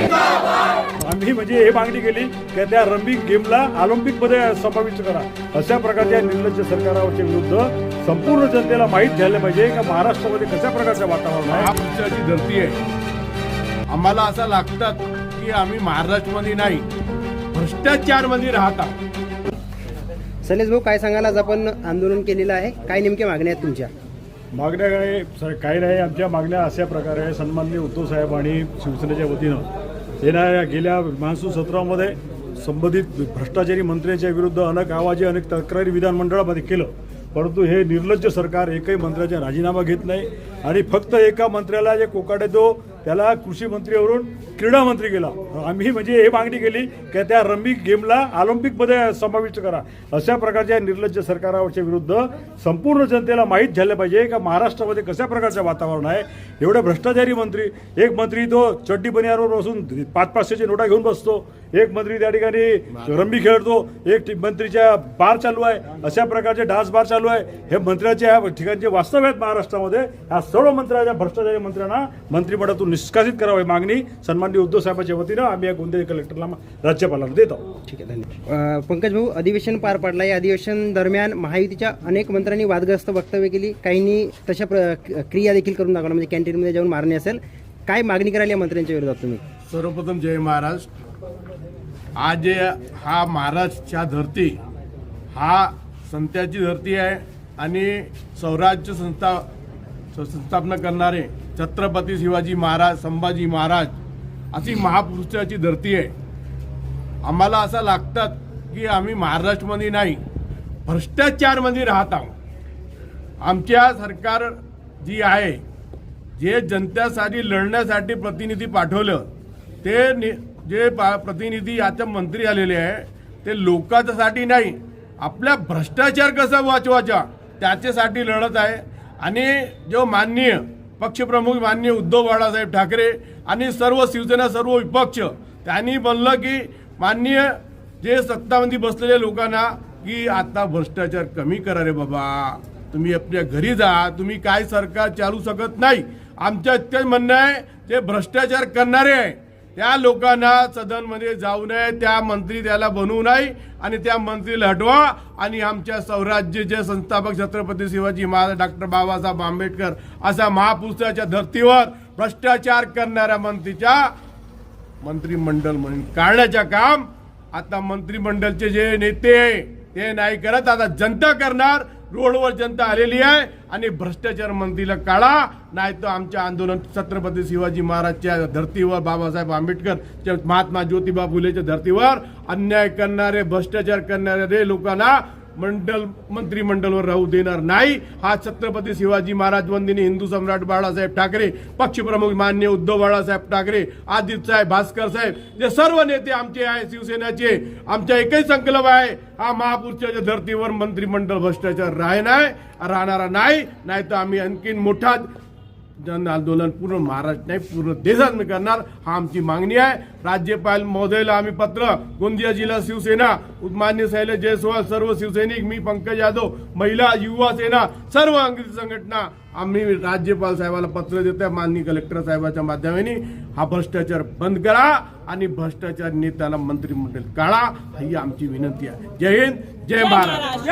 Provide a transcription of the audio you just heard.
आम्ही म्हणजे हे मागणी केली की त्या रम्बी गेमला ऑलिम्पिकमध्ये समाविष्ट करा. अशा प्रकारच्या निर्लज्ज सरकारावरच्या विरुद्ध संपूर्ण जनतेला माहीत झालं पाहिजे की महाराष्ट्रामध्ये कशा प्रकारचं वातावरण आहे? महापुरुषाची धरती आहे आम्हाला असं लागतात की आम्ही महाराष्ट्रामध्ये नाही भ्रष्टाचारमध्ये राहत. आहोत सलेश भाऊ काय सांगाल? आज आपण आंदोलन केलेलं आहे. काय नेमक्या मागण्या आहेत तुमच्या? मागण्या काय? स- काही नाही. आमच्या मागण्या अशा प्रकारे सन्माननीय उद्धव साहेब आणि शिवसेनेच्या वतीनं येणाऱ्या गेल्या मान्सून सत्रामध्ये संबंधित भ्रष्टाचारी मंत्र्यांच्या विरुद्ध अनेक आवाजी अनेक तक्रारी विधानमंडळामध्ये केलं. परंतु हे निर्लज्ज सरकार एकही मंत्र्याचा राजीनामा घेत नाही आणि फक्त एका मंत्र्याला जे कोकाटे दो त्याला कृषी मंत्रीवरून क्रीडा मंत्री केला आम्ही म्हणजे हे मागणी केली की त्या रम्बी गेमला ऑलिम्पिकमध्ये समाविष्ट करा. अशा प्रकारच्या निर्लज्ज सरकाराच्या विरुद्ध संपूर्ण जनतेला माहीत झालं पाहिजे का महाराष्ट्रामध्ये कशा प्रकारचं वातावरण आहे? एवढे भ्रष्टाचारी मंत्री एक मंत्री तो चड्डी बनियारवर बसून पाच पाचशेची नोटा घेऊन बसतो. एक मंत्री त्या ठिकाणी रम्बी खेळतो. एक मंत्रीच्या बार चालू आहे. अशा प्रकारचे डान्स बार चालू आहे. हे मंत्र्याच्या ह्या ठिकाणचे वास्तव आहेत महाराष्ट्रामध्ये. ह्या सर्व मंत्र्याच्या भ्रष्टाचारी मंत्र्यांना मंत्रिमंडळातून निष्कासित करावी मागणी सन्मान सन्माननीय उद्धव साहेबांच्या वतीनं आम्ही या गोंदिया कलेक्टरला राज्यपालांना देत. आहोत ठीक आहे धन्यवाद. पंकज भाऊ अधिवेशन पार पडलं. या अधिवेशन दरम्यान महायुतीच्या अनेक मंत्र्यांनी वादग्रस्त वक्तव्य केली. काहींनी तशा प्र क्रिया देखील करून दाखवल्या म्हणजे कॅन्टीनमध्ये जाऊन मारणे असेल. काय मागणी करायला या मंत्र्यांच्या विरोधात तुम्ही? सर्वप्रथम जय महाराष्ट्र आज हा महाराष्ट्रच्या धरती हा संत्याची धरती आहे आणि स्वराज्य संस्था संस्थापना करणारे छत्रपती शिवाजी महाराज संभाजी महाराज अशी महापुरुषाची धरती आहे. आम्हाला असं लागतात की आम्ही महाराष्ट्रमध्ये नाही भ्रष्टाचारमध्ये राहत आहोत. आमच्या सरकार जी आहे जे जनतेसाठी लढण्यासाठी प्रतिनिधी पाठवलं ते नि- जे पा- प्रतिनिधी आता मंत्री आलेले आहे ते लोकांसाठी नाही आपल्या भ्रष्टाचार कसा वाचवायचा? त्याच्यासाठी लढत आहे. आणि जो माननीय पक्षप्रमुख माननीय उद्धव बाळासाहेब ठाकरे आणि सर्व शिवसेना सर्व विपक्ष त्यांनी म्हणलं की माननीय जे सत्तामध्ये बसलेल्या लोकांना की आता भ्रष्टाचार कमी करा रे बाबा. तुम्ही आपल्या घरी जा. तुम्ही काय सरकार चालू शकत नाही. आमच्या इतकंच म्हणणं आहे जे भ्रष्टाचार करणारे आहे त्या लोकांना सदनमध्ये जाऊ नये त्या मंत्री त्याला बनवू नये आणि त्या मंत्रीला हटवा आणि आमच्या स्वराज्याचे संस्थापक छत्रपती शिवाजी महाराज डॉक्टर बाबासाहेब आंबेडकर अशा महापुरुषाच्या धर्तीवर भ्रष्टाचार करणाऱ्या मंत्रीच्या मंत्रिमंडळ म्हणून काढण्याचं काम आता मंत्रिमंडळचे जे नेते आहे, ते नाही करत. आता जनता करणार रोडवर जनता आलेली आहे आणि भ्रष्टाचार मंत्रीला काढा नाही तर आमच्या आंदोलन छत्रपती शिवाजी महाराजच्या धर्तीवर बाबासाहेब आंबेडकर महात्मा ज्योतिबा फुलेच्या धर्तीवर अन्याय करणारे भ्रष्टाचार करणारे लोकांना मंडल मंत्रिमंडळवर राहू देणार नाही. हा छत्रपती शिवाजी महाराज वंदिनी हिंदू सम्राट बाळासाहेब ठाकरे पक्षप्रमुख मान्य उद्धव बाळासाहेब ठाकरे आदित्य साहेब भास्कर साहेब जे सर्व नेते आमचे आहे शिवसेनेचे आमचा एकही संकल्प आहे हा महापुरुषाच्या धर्तीवर मंत्रिमंडळ भ्रष्टाचार राहणार राहणारा नाही नाही तर आम्ही आणखीन मोठा जन आंदोलन पूर्ण महाराष्ट्र नाही पूर्ण देशात मी करणार हा आमची मागणी आहे. राज्यपाल महोदयला आम्ही पत्र गोंदिया जिल्हा शिवसेना मान्य शैलेश जयस्वाल सर्व शिवसैनिक मी पंकज यादव महिला युवा सेना सर्व अंग्रेजी संघटना आम्ही राज्यपाल साहेबाला पत्र देत आहे माननीय कलेक्टर साहेबाच्या माध्यमाने. हा भ्रष्टाचार बंद करा आणि भ्रष्टाचार नेत्याला मंत्रिमंडळ काढा ही आमची विनंती आहे. जय हिंद जय महाराष्ट्र.